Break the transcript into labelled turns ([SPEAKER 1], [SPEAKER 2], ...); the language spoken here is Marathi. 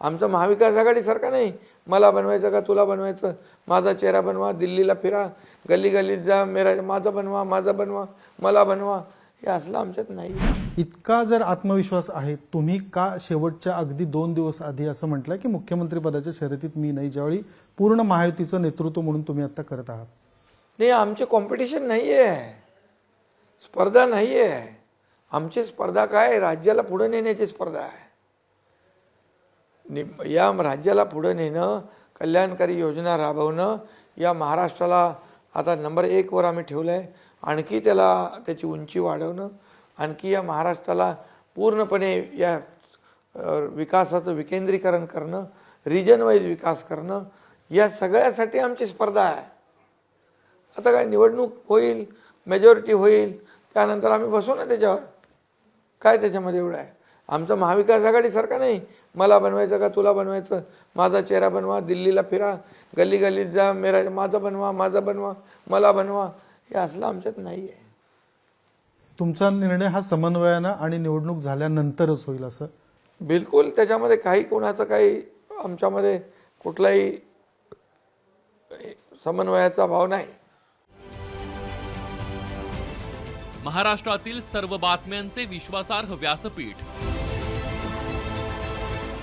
[SPEAKER 1] आमचं महाविकास आघाडीसारखं नाही. मला बनवायचं का तुला बनवायचं? माझा चेहरा बनवा दिल्लीला फिरा. गल्ली गल्लीत जा मेरा माझा बनवा माझा बनवा मला बनवा. हे असलं आमच्यात नाही.
[SPEAKER 2] इतका जर आत्मविश्वास आहे तुम्ही का शेवटच्या अगदी दोन दिवस आधी असं म्हटलं की मुख्यमंत्री पदाच्या शर्यतीत मी नाही ज्यावेळी पूर्ण महायुतीचं नेतृत्व म्हणून तुम्ही आता करत आहात?
[SPEAKER 1] नाही आमचे कॉम्पिटिशन नाही आहे स्पर्धा नाही आहे आमची स्पर्धा काय? राज्याला पुढे नेण्याची स्पर्धा आहे. नि- या राज्याला पुढं नेणं कल्याणकारी योजना राबवणं या महाराष्ट्राला आता नंबर एकवर आम्ही ठेवलं आहे आणखी त्याला त्याची उंची वाढवणं आणखी या महाराष्ट्राला पूर्णपणे या विकासाचं विकेंद्रीकरण करणं रिजन वाईज विकास करणं या सगळ्यासाठी आमची स्पर्धा आहे. आता काय निवडणूक होईल मेजॉरिटी होईल त्यानंतर आम्ही बसू ना त्याच्यावर? काय त्याच्यामध्ये एवढं आहे? आमचं महाविकास आघाडीसारखं नाही. मला बनवायचं का तुला बनवायचं? माझा चेहरा बनवा दिल्लीला फिरा. गल्ली गल्लीत जा मेरा माझा बनवा माझा बनवा मला बनवा. हे असलं आमच्यात नाही आहे
[SPEAKER 2] तुमचा निर्णय हा समन्वयानं आणि निवडणूक झाल्यानंतरच होईल असं?
[SPEAKER 1] बिलकुल. त्याच्यामध्ये काही कोणाचं काही आमच्यामध्ये कुठलाही समन्वयाचा भाव नाही.
[SPEAKER 3] महाराष्ट्रातील सर्व बातम्यांचे विश्वासार्ह व्यासपीठ